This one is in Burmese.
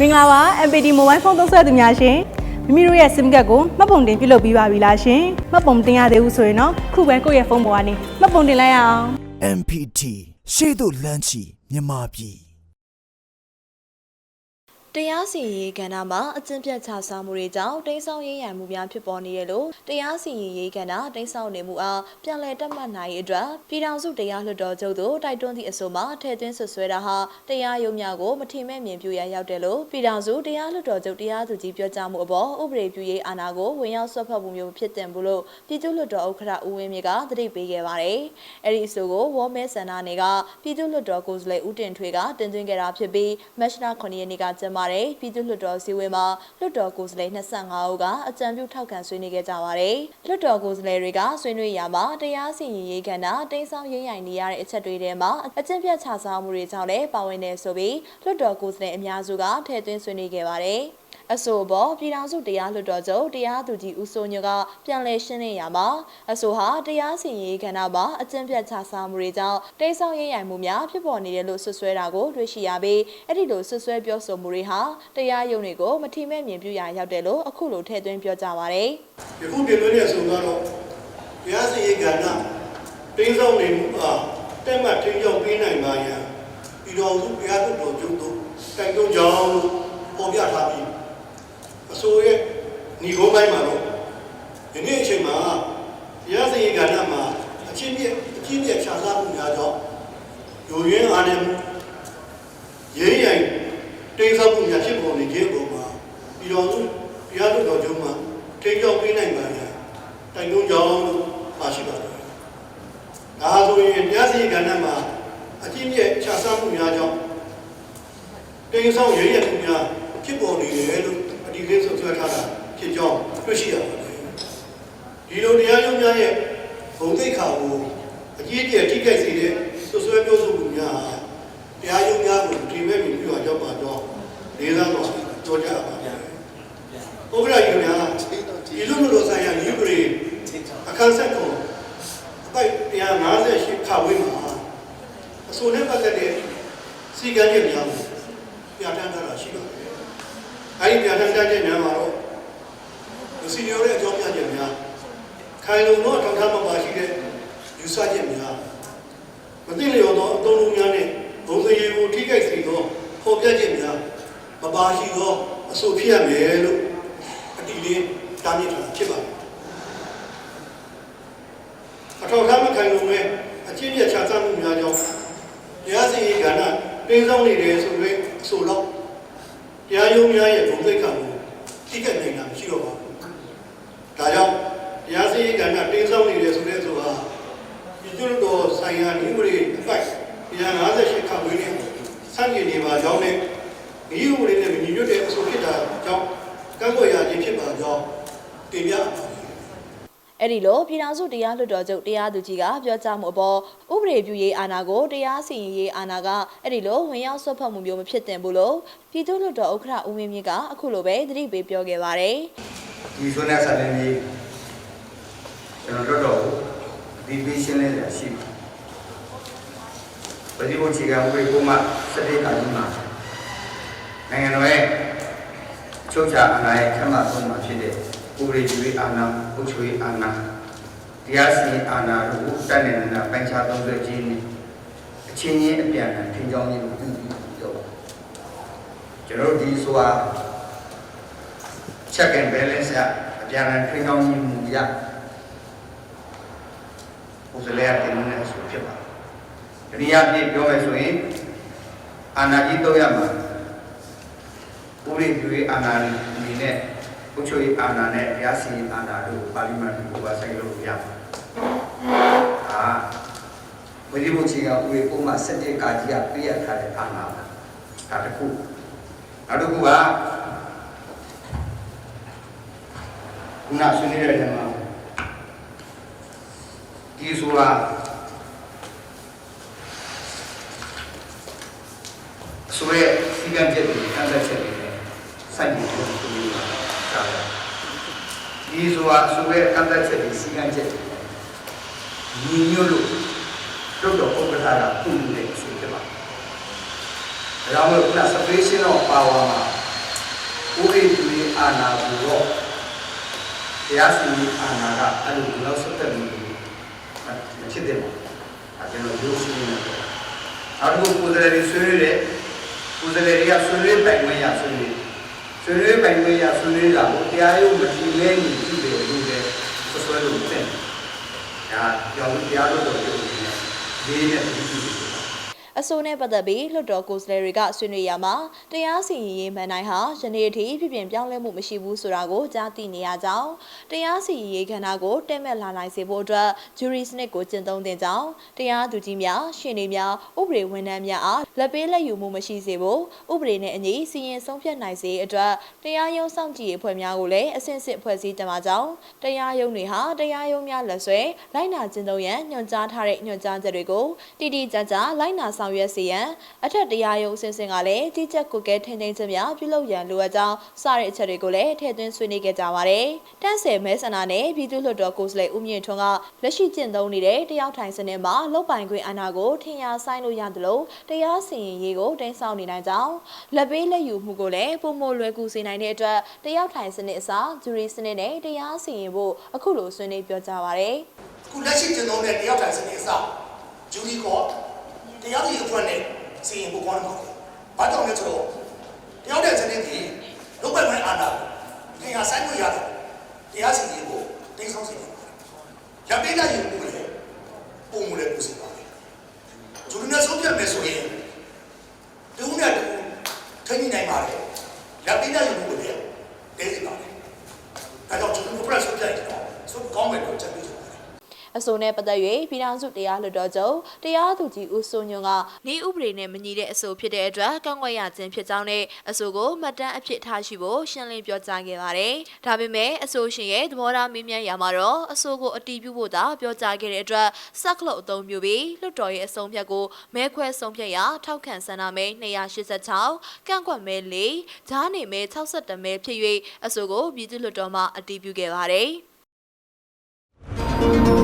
မင်္ဂလာပါ MPD Mobile Phone သုံးစွဲသူများရှင်မိမိတို့ရဲ့ SIM ကတ်ကိုမှတ်ပုံတင်ပြုလုပ်ပြီးပါပြီလားရှင်မှတ်ပုံတင်ရသေးဘူးဆိုရင်တော့ခုပဲကိုယ့်ရဲ့ဖုန်းပေါ်ကနေမှတ်ပုံတင်လိုက်ရအောင် MPT ရှေ့သို့လမ်းချီမြန်မာပြည် တရားစီရင်ရေးကဏ္ဍမှာအကျင့်ပြတ်ချစားမှုတွေကြောင့်တိမ်းဆောင်ရေးရန်မှုများဖြစ်ပေါ်နေရလို့တရားစီရင်ရေးကဏ္ဍတိမ်းဆောင်နေမှုအားပြန်လည်တက်မှတ်နိုင်ရေးအတွက်ပြည်ထောင်စုတရားလွှတ်တော်ချုပ်တို့တိုက်တွန်းသည့်အဆိုမှာထည့်သွင်းဆွဆွဲတာဟာတရားရုံးများကိုမထင်မဲ့မြင်ပြုရရောက်တယ်လို့ပြည်ထောင်စုတရားလွှတ်တော်ချုပ်တရားသူကြီးပြောကြားမှုအပေါ်ဥပဒေပြုရေးအာဏာကိုဝင်ရောက်ဆွတ်ဖက်မှုမျိုးဖြစ်တင်ဘူးလို့ပြည်သူ့လွှတ်တော်ဥက္ကဋ္ဌဦးဝင်းမြင့်ကသတိပေးခဲ့ပါတယ်။အဲဒီအဆိုကိုဝေါ်မဲဆန္ဒနယ်ကပြည်သူ့လွှတ်တော်ကိုယ်စားလှယ်ဦးတင်ထွေးကတင်သွင်းခဲ့တာဖြစ်ပြီးမတ်လ9ရက်နေ့ကကျင်းပတဲ့ပြည်သူ့လွှတ်တော်စည်းဝေးမှာလွှတ်တော်ကိုယ်စားလှယ်25ဦးကအကြံပြုထောက်ခံဆွေးနွေးခဲ့ကြပါတယ်။လွှတ်တော်ကိုယ်စားလှယ်တွေကဆွေးနွေးရာမှာတရားစီရင်ရေးကဏ္ဍတိမ်းဆောင်ရေးရိုင်နေရတဲ့အချက်တွေထဲမှာအကျင့်ပြတ်ချစားမှုတွေကြောင့်လည်းပါဝင်နေဆိုပြီးလွှတ်တော်ကိုယ်စားလှယ်အများစုကထည့်သွင်းဆွေးနွေးခဲ့ပါတယ်။ အဆိုပေါ်ပြည်ထောင်စုတရားလွှတ်တော်ချုပ်တရားသူကြီးဦးစိုးညွကပြန်လည်ရှင်းလင်းရမှာအဆိုဟာတရားစီရင်ရေးကဏ္ဍမှာအကျင့်ပြတ်ချစားမှုတွေကြောင့်တိတ်ဆောက်ရေးရိုင်မှုများဖြစ်ပေါ်နေတယ်လို့ဆွဆွဲတာကိုတွေ့ရှိရပြီးအဲ့ဒီလိုဆွဆွဲပြောဆိုမှုတွေဟာတရားရုံးတွေကိုမထိမဲ့မြင်ပြုရာရောက်တယ်လို့အခုလိုထည့်သွင်းပြောကြားပါရယ်ယခုတင်သွင်းတဲ့ဆိုတော့တရားစီရင်ကဏ္ဍတင်းဆောင်နေမှုအားတက်မှတ်ထင်းကြောင်းပေးနိုင်ပါရန်ပြည်တော်စုတရားသူတော်ချုပ်တို့တိုက်တွန်းကြောင်းလို့ပေါ်ပြထားပြီး အစိုးရညီကုန်းပိုင်းမှာတော့ဒီနေ့အချိန်မှာတရားစီရင်ကဏ္ဍမှာအချင်းပြအချင်းပြခြားစားမှုများကြောင့်ယိုရင်းအားနဲ့ရင်းရိုင်တင်းဆောင်မှုများဖြစ်ပေါ်နေခြင်းပုံမှာပြည်တော်စုတရားသူတော်ချုပ်မှာထိန်းချုပ်ပေးနိုင်ပါလေတိုင်တွန်းကြောင်းလို့ပါရှိပါတယ်။ဒါဆိုရင်တရားစီရင်ကဏ္ဍမှာအကျင့်ပြည့်ခြားစားမှုများကြောင့်တိမ်ဆောင်ရရမှုများဖြစ်ပေါ်နေတယ်လို့ အဒီလေးဆိုဆွဲထားတာဖြစ်ကြောင်းတွေ့ရှိရပါတယ်။ဒီလိုတရားရုံးများရဲ့ဘုံသိက္ခာကိုအကြီးအကျယ်ထိခိုက်စေတဲ့ဆွဆွဲပြောဆိုမှုများဟာတရားရုံးများကိုဒီမဲ့ပြီးပြောရောက်ပါတော့လေးစားတော့ကြောကြပါဗျာ။ဥပဒေကြီးများဒီလူလူဆိုင်ရာဥပဒေအခန်းဆက်ကိုအပိုက်158ခါဝေးမှာအစိုးနဲ့ပတ်သက်တဲ့စီကံချက်များကိုပြဋ္ဌာန်းထားတာရှိပါတယ်။ အဲဒီပြဋ္ဌာန်းချက်များမှာတော့မစီလျော်တဲ့အကြောင်းပြချက်များခိုင်လုံသောထောက်ထားမှာပါရှိတဲ့ယူဆချက်များမသိလျော်သောအသုံးလုံးများနဲ့ဘုံစရေကိုထိခိုက်စေသောဖော်ပြချက်များမပါရှိသောအဆိုဖြစ်ရမယ်လို့အတီလေးတားမြစ်ထားတာဖြစ်ပါတယ်အထောက်အထားမခံလို့ပဲအချင်းပြချားမှုများကြောင့်တရားစီရင်ကဏ္ဍတင်းဆောင်နေတယ်ဆိုရင်အဆိုတော့ တရားရုံးများရဲ့ဘုံသိက္ခာကိုထိခိုက်နိုင်တာမရှိတော့ပါဘူးဒါကြောင့်တရားစီရင်ကဏ္ဍတင်းဆောင်နေတယ်ဆိုတဲ့ဆိုတာဒီကျွတ်တော်ဆိုင်ရာနိဝရေအပိုက်158ခါဝေးနေစံကျင်နေပါကြောင်းနဲ့ဒီဥပဒေနဲ့ညီညွတ်တဲ့အဆိုဖြစ်တာကြောင့်ကန့်ကွက်ရခြင်းဖြစ်ပါကြောင်းတင်ပြပါတယ် အဲ့ဒီလိုပြည်ထောင်စုတရားလွှတ်တော်ချုပ်တရားသူကြီးကပြောကြားမှုအပေါ်ဥပဒေပြုရေးအာဏာကိုတရားစီရင်ရေးအာဏာကအဲ့ဒီလိုဝင်ရောက်ဆွတ်ဖက်မှုမျိုးမဖြစ်တင်ဘူးလို့ပြည်သူ့လွှတ်တော်ဥက္ကဋ္ဌဦးဝင်းမြင့်ကအခုလိုပဲသတိပေးပြောခဲ့ပါတယ်။ဒီဆိုတဲ့ဆက်လင်းကြီးကျွန်တော်တို့တော့ဒီပေးရှင်းလေးရရှိပါပฏิဘုချေကဝေကုမစတိကာကြီးမှာနိုင်ငံတော်ရဲ့ချုပ်ချာအာဏာရဲ့ခမဆုံးမှာဖြစ်တဲ့ ဥပဒေကျွေးအာဏာဥချွေးအာဏာတရားစီရင်အာဏာတို့ကိုတတ်နေနေတာပိုင်းခြားသုံးဆွဲခြင်းနဲ့အချင်းချင်းအပြန်အလှန်ထင်ကြောင်းခြင်းကိုပြုပြီးတော့ကျွန်တော်တို့ဒီဆိုတာ check and balance အပြန်အလှန်ထိန်းချောင်းမှုရဟိုစလဲတင်နေဆိုဖြစ်ပါတနည်းအားဖြင့်ပြောမယ်ဆိုရင်အာဏာကြီးတော့ရမှာဥပဒေပြုရေးအာဏာအနေနဲ့ ဥချွေအာဏာနဲ့တရားစီရင်အာဏာတို့ပါလီမန်ကိုပါဆိုင်လို့ရပါအာဝိရိဘုချီကဥပဒေပုံမှန်7ကာကြီးကပြရထားတဲ့အာဏာပါဒါတစ်ခုနောက်တစ်ခုကခုနဆွေးနွေးတဲ့နေရာမှာဒီဆိုတာဆိုရဲစီကံချက်တွေခံစားချက်တွေနဲ့စိုက်ကြည့်လို့ဆိုနေတာကြားတယ် ဒီဆိုတာဆိုရဲခံစားချက်တွေစီကံချက်တွေညီညွတ်လို့တို့တော့ပုဂ္ဂလာကပြုလို့တဲ့ဆိုဖြစ်ပါဒါကြောင့်မို့ခုန separation of power မှာဥပဒေပြုရေးအာဏာကိုတော့တရားစီရင်အာဏာကအဲ့လိုဒီလောက်ဆက်သက်ပြီးမဖြစ်တဲ့ပါအဲကျွန်တော်ရိုးရှင်းနေတယ်နောက်တစ်ခုကိုယ်စားလှယ်တွေဆွေးနွေးတယ်ကိုယ်စားလှယ်တွေကဆွေးနွေးပိုင်ခွင့်ရဆွေးနွေး ဆွေးနွေးပိုင်ခွင့်ရဆွေးနွေးတာကိုတရားရုံးမကြည့်လဲနေကြည့်တယ်လို့လည်းဆွေးနွေးလို့တဲ့ဒါကြောင့်တရားလို့တော့ပြောနေတယ်ဒီနဲ့ဒီကြည့်တယ် အဆိုနဲ့ပတ်သက်ပြီးလွှတ်တော်ကိုယ်စားလှယ်တွေကဆွေးနွေးရမှာတရားစီရင်ရေးမှန်တိုင်းဟာယနေ့အထိဖြစ်ပြင်ပြောင်းလဲမှုမရှိဘူးဆိုတာကိုကြားသိနေရကြောင်းတရားစီရင်ရေးကဏ္ဍကိုတက်မဲ့လာနိုင်စေဖို့အတွက်ဂျူရီစနစ်ကိုကျင့်သုံးတင်ကြောင်းတရားသူကြီးများရှင်းနေများဥပဒေဝန်ထမ်းများအားလက်ပေးလက်ယူမှုမရှိစေဖို့ဥပဒေနဲ့အညီစီရင်ဆုံးဖြတ်နိုင်စေအတွက်တရားရုံးစောင့်ကြည့်ရေးအဖွဲ့များကိုလည်းအဆင့်စစ်ဖွဲ့စည်းတင်ပါကြောင်းတရားရုံးတွေဟာတရားရုံးများလက်ဆွဲလိုက်နာကျင့်သုံးရန်ညွှန်ကြားထားတဲ့ညွှန်ကြားချက်တွေကိုတည်တည်ကြကြလိုက်နာဆောင်ရွက်စေရန်အထက်တရားရုံးအဆင့်ဆင့်ကလည်းကြီးကြပ်ကွက်ကဲထိန်းသိမ်းခြင်းများပြုလုပ်ရန်လိုအပ်ကြောင်းစတဲ့အချက်တွေကိုလည်းထည့်သွင်းဆွေးနွေးခဲ့ကြပါတယ်။တန်းဆယ်မဲဆန္ဒနဲ့ပြည်သူ့လွှတ်တော်ကိုယ်စားလှယ်ဦးမြင့်ထွန်းကလက်ရှိကျင့်သုံးနေတဲ့တရားထိုင်စနစ်မှာလုတ်ပိုင်ခွင့်အာဏာကိုထင်ရှားဆိုင်လို့ရတယ်လို့တရားစီရင်ရေးကိုတင်ဆောင်နေနိုင်ကြောင်းလက်ပေးလက်ယူမှုကိုလည်းပုံမလွယ်ကူစေနိုင်တဲ့အတွက်တရားထိုင်စနစ်အစားဂျူရီစနစ်နဲ့တရားစီရင်ဖို့အခုလိုဆွေးနွေးပြောကြပါရစေ။ခုလက်ရှိကျင့်သုံးတဲ့တရားထိုင်စနစ်အစားဂျူရီကော တရားစီရင်အဖွဲ့နဲ့စီရင်ဖို့ကောင်းတယ်။ဘာကြောင့်လဲဆိုတော့တရားတဲ့စနစ်ကြီးလုံးပိုင်ခွင့်အာဏာကိုခင်ဟာဆိုင်လို့ရတယ်။တရားစီရင်ဖို့တိတ်ဆုံးစီရင်ပါတယ်။ရပိတ်လိုက်ရင်ဘုလည်းပုံမလဲပူစီပါတယ်။ဂျူရီနဲ့ဆုံးဖြတ်မယ်ဆိုရင်တူနဲ့တူထိန်းနိုင်ပါတယ်။ရပိတ်လိုက်ရင်ဘုလည်းတဲစီပါတယ်။ဒါကြောင့်ဂျူရီကိုပြတ်ဆုံးဖြတ်ရင်တော့ဆုံးကောင်းမယ်လို့ချက်ပြီးဆိုပါတယ်။ အဆိုနဲ့ပတ်သက်၍ပြည်ထောင်စုတရားလွှတ်တော်ချုပ်တရားသူကြီးဦးစိုးညွန့်ကဤဥပဒေနဲ့မညီတဲ့အဆိုဖြစ်တဲ့အတွက်ကန့်ကွက်ရခြင်းဖြစ်ကြောင်းနဲ့အဆိုကိုမှတ်တမ်းအဖြစ်ထားရှိဖို့ရှင်းလင်းပြောကြားခဲ့ပါတယ်။ဒါပေမဲ့အဆိုရှင်ရဲ့သဘောထားမေးမြန်းရာမှာတော့အဆိုကိုအတီးပြုဖို့သာပြောကြားခဲ့တဲ့အတွက်စက်ကလုတ်အသုံးပြုပြီးလွှတ်တော်ရဲ့အဆုံးဖြတ်ကိုမဲခွဲဆုံးဖြတ်ရာထောက်ခံဆန္ဒမဲ286ကန့်ကွက်မဲ4ဂျားနေမဲ62မဲဖြစ်၍အဆိုကိုပြည်သူ့လွှတ်တော်မှအတီးပြုခဲ့ပါတယ်။